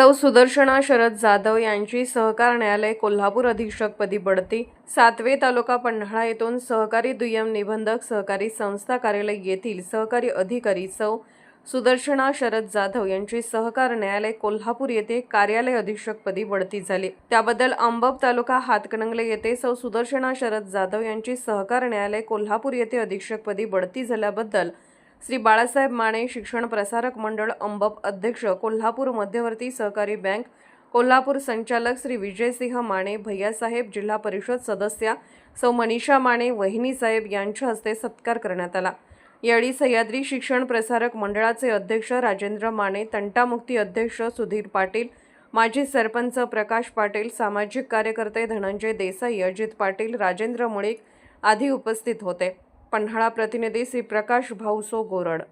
सौ सुदर्शना शरद जाधव यांची सहकार न्यायालय कोल्हापूर अधीक्षकपदी बढती सातवे तालुका पन्हाळा येथून सहकारी दुय्यम निबंधक सहकारी संस्था कार्यालय येथील सहकारी अधिकारी सौ सुदर्शना शरद जाधव यांची सहकार न्यायालय कोल्हापूर येथे कार्यालय अधीक्षकपदी बढती झाली. त्याबद्दल अंबब तालुका हातकणंगले येथे सौ सुदर्शना शरद जाधव यांची सहकार न्यायालय कोल्हापूर येथे अधीक्षकपदी बढती झाल्याबद्दल श्री बाळासाहेब माने शिक्षण प्रसारक मंडळ अंबप अध्यक्ष कोल्हापूर मध्यवर्ती सहकारी बँक कोल्हापूर संचालक श्री विजयसिंह माने भैयासाहेब जिल्हा परिषद सदस्या सौ मनीषा माने वहिनीसाहेब यांच्या हस्ते सत्कार करण्यात आला. यावेळी सह्याद्री शिक्षण प्रसारक मंडळाचे अध्यक्ष राजेंद्र माने तंटामुक्ती अध्यक्ष सुधीर पाटील माजी सरपंच प्रकाश पाटील सामाजिक कार्यकर्ते धनंजय देसाई अजित पाटील राजेंद्र मुळीक आदी उपस्थित होते. पन्हाळा प्रतिनिधी श्री प्रकाश भाऊसो गोरड